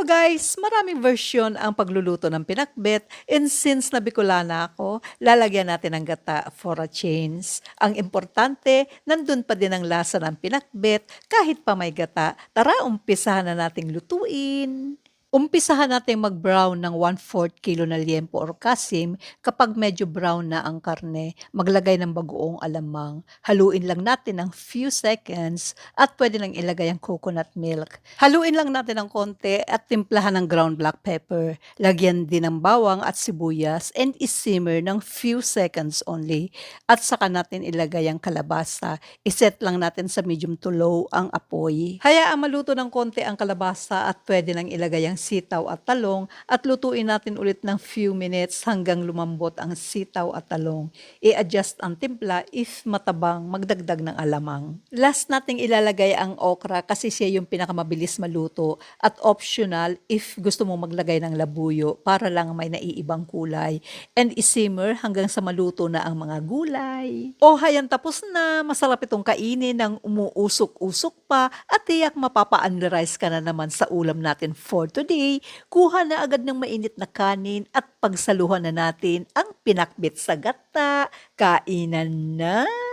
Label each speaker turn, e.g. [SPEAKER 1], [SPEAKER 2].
[SPEAKER 1] Hello guys! Maraming version ang pagluluto ng pinakbet and since na Bicolana ako, lalagyan natin ng gata for a change. Ang importante, nandun pa din ang lasa ng pinakbet kahit pa may gata. Tara, umpisahan na nating lutuin. Umpisahan natin mag-brown ng 1/4 kilo na liempo or kasim. Kapag medyo brown na ang karne, maglagay ng bagoong alamang. Haluin lang natin ng few seconds at pwede nang ilagay ang coconut milk. Haluin lang natin ng konti at timplahan ng ground black pepper. Lagyan din ng bawang at sibuyas and isimmer ng few seconds only. At saka natin ilagay ang kalabasa. Iset lang natin sa medium to low ang apoy. Hayaan maluto ng konti ang kalabasa at pwede nang ilagay ang sitaw at talong at lutuin natin ulit ng few minutes hanggang lumambot ang sitaw at talong. I-adjust ang timpla if matabang magdagdag ng alamang. Last nating ilalagay ang okra kasi siya yung pinakamabilis maluto at optional if gusto mo maglagay ng labuyo para lang may naiibang kulay and isimmer hanggang sa maluto na ang mga gulay. O hayan tapos na, masarap itong kainin ng umuusok-usok pa at tiyak mapapa-unrice ka na naman sa ulam natin for today. Kuha na agad ng mainit na kanin at pagsaluhan na natin ang pinakbit sa gata. Kainan na!